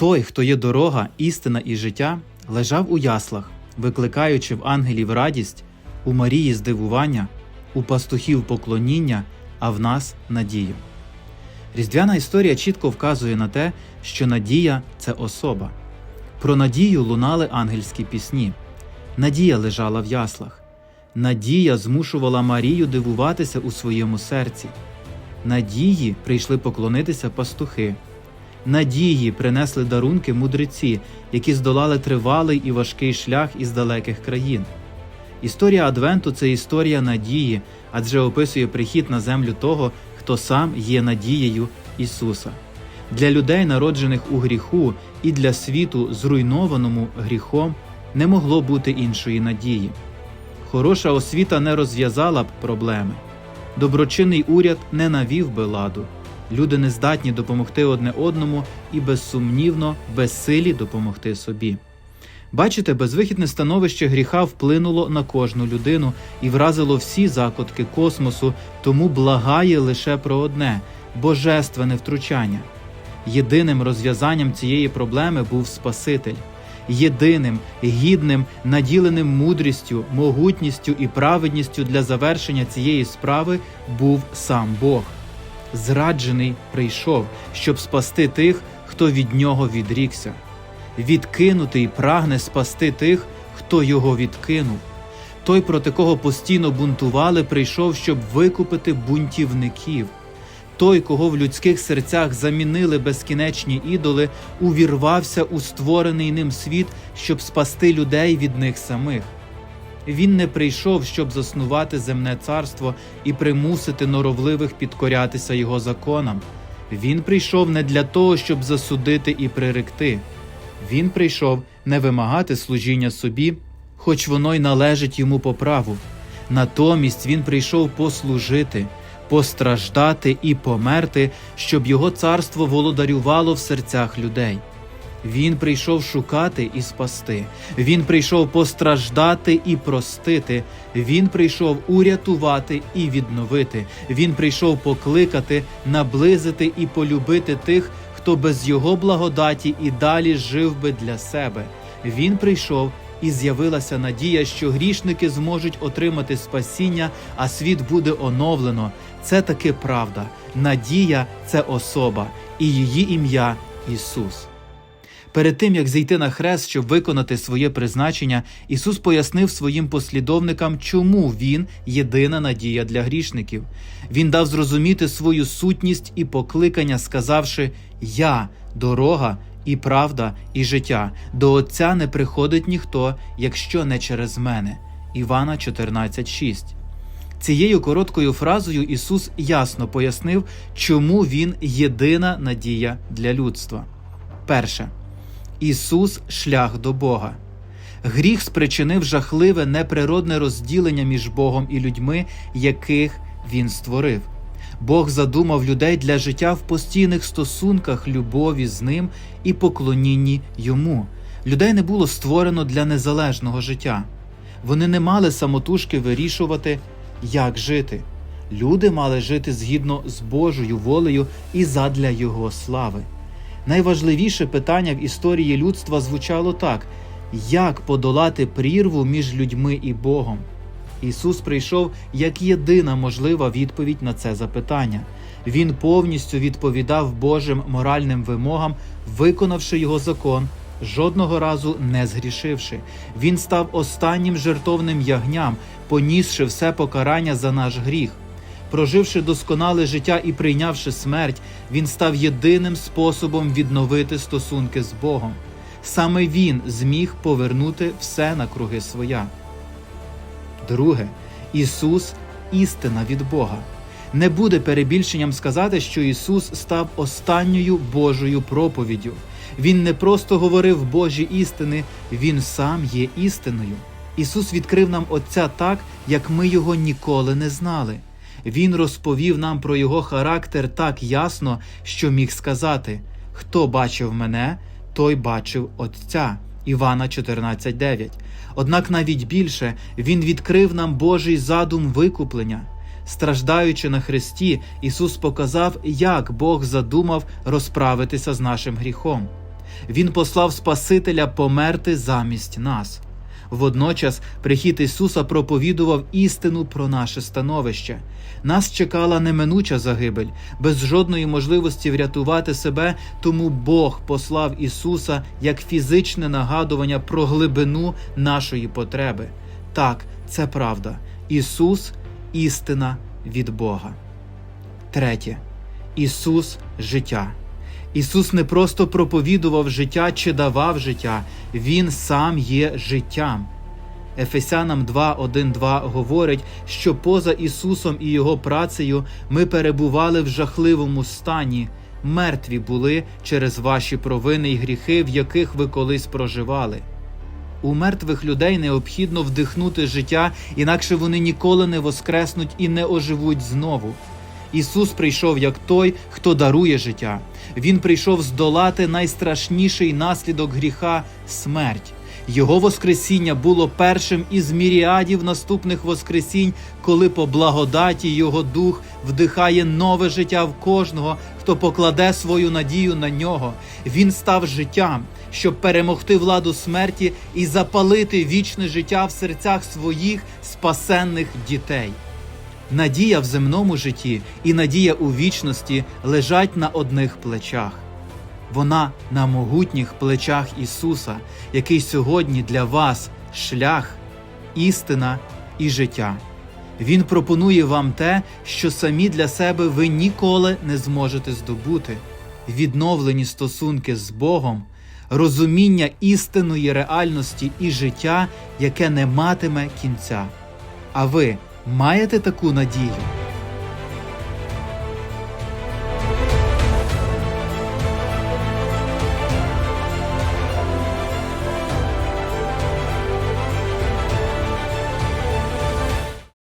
Той, хто є дорога, істина і життя, лежав у яслах, викликаючи в ангелів радість, у Марії здивування, у пастухів поклоніння, а в нас надію. Різдвяна історія чітко вказує на те, що надія це особа. Про надію лунали ангельські пісні. Надія лежала в яслах. Надія змушувала Марію дивуватися у своєму серці. Надії прийшли поклонитися пастухи. Надії принесли дарунки мудреці, які здолали тривалий і важкий шлях із далеких країн. Історія Адвенту це історія надії, адже описує прихід на землю того, хто сам є надією Ісуса. Для людей, народжених у гріху, і для світу, зруйнованому гріхом, не могло бути іншої надії. Хороша освіта не розв'язала б проблеми. Доброчинний уряд не навів би ладу. Люди не здатні допомогти одне одному і безсумнівно безсилі допомогти собі. Бачите, безвихідне становище гріха вплинуло на кожну людину і вразило всі закутки космосу, тому благає лише про одне божественне втручання. Єдиним розв'язанням цієї проблеми був Спаситель. Єдиним, гідним, наділеним мудрістю, могутністю і праведністю для завершення цієї справи був сам Бог. Зраджений прийшов, щоб спасти тих, хто від нього відрікся. Відкинутий прагне спасти тих, хто його відкинув. Той, проти кого постійно бунтували, прийшов, щоб викупити бунтівників. Той, кого в людських серцях замінили безкінечні ідоли, увірвався у створений ним світ, щоб спасти людей від них самих. Він не прийшов, щоб заснувати земне царство і примусити норовливих підкорятися його законам. Він прийшов не для того, щоб засудити і приректи. Він прийшов не вимагати служіння собі, хоч воно й належить йому по праву. Натомість він прийшов послужити, постраждати і померти, щоб його царство володарювало в серцях людей. Він прийшов шукати і спасти. Він прийшов постраждати і простити. Він прийшов урятувати і відновити. Він прийшов покликати, наблизити і полюбити тих, хто без його благодаті і далі жив би для себе. Він прийшов і з'явилася надія, що грішники зможуть отримати спасіння, а світ буде оновлено. Це таки правда. Надія це особа, і її ім'я Ісус. Перед тим як зійти на хрест, щоб виконати своє призначення, Ісус пояснив своїм послідовникам, чому Він єдина надія для грішників. Він дав зрозуміти свою сутність і покликання, сказавши: Я дорога і правда, і життя. До Отця не приходить ніхто, якщо не через мене. Івана 14,6 Цією короткою фразою Ісус ясно пояснив, чому Він єдина надія для людства. Перше. Ісус шлях до Бога. Гріх спричинив жахливе неприродне розділення між Богом і людьми, яких Він створив. Бог задумав людей для життя в постійних стосунках любові з ним і поклонінні йому. Людей не було створено для незалежного життя. Вони не мали самотужки вирішувати, як жити. Люди мали жити згідно з Божою волею і задля Його слави. Найважливіше питання в історії людства звучало так: як подолати прірву між людьми і Богом? Ісус прийшов як єдина можлива відповідь на це запитання. Він повністю відповідав Божим моральним вимогам, виконавши його закон, жодного разу не згрішивши. Він став останнім жертовним ягням, понісши все покарання за наш гріх. Проживши досконале життя і прийнявши смерть, він став єдиним способом відновити стосунки з Богом. Саме він зміг повернути все на круги своя. Друге, Ісус істина від Бога. Не буде перебільшенням сказати, що Ісус став останньою Божою проповіддю. Він не просто говорив Божі істини, Він сам є істиною. Ісус відкрив нам Отця так, як ми його ніколи не знали. Він розповів нам про його характер так ясно, що міг сказати: Хто бачив мене, той бачив Отця. Івана 14.9. Однак навіть більше Він відкрив нам Божий задум викуплення. Страждаючи на Христі, Ісус показав, як Бог задумав розправитися з нашим гріхом. Він послав Спасителя померти замість нас. Водночас прихід Ісуса проповідував істину про наше становище. Нас чекала неминуча загибель, без жодної можливості врятувати себе, тому Бог послав Ісуса як фізичне нагадування про глибину нашої потреби. Так, це правда. Ісус істина від Бога. Третє. Ісус життя. Ісус не просто проповідував життя чи давав життя, Він сам є життям. Ефесянам 2.1.2 говорить, що поза Ісусом і Його працею ми перебували в жахливому стані, мертві були через ваші провини й гріхи, в яких ви колись проживали. У мертвих людей необхідно вдихнути життя, інакше вони ніколи не воскреснуть і не оживуть знову. Ісус прийшов як той, хто дарує життя. Він прийшов здолати найстрашніший наслідок гріха смерть. Його Воскресіння було першим із міріадів наступних Воскресінь, коли по благодаті Його Дух вдихає нове життя в кожного, хто покладе свою надію на нього. Він став життям, щоб перемогти владу смерті і запалити вічне життя в серцях своїх спасенних дітей. Надія в земному житті і надія у вічності лежать на одних плечах. Вона на могутніх плечах Ісуса, який сьогодні для вас шлях, істина і життя. Він пропонує вам те, що самі для себе ви ніколи не зможете здобути: відновлені стосунки з Богом, розуміння істинної реальності і життя, яке не матиме кінця. А ви маєте таку надію?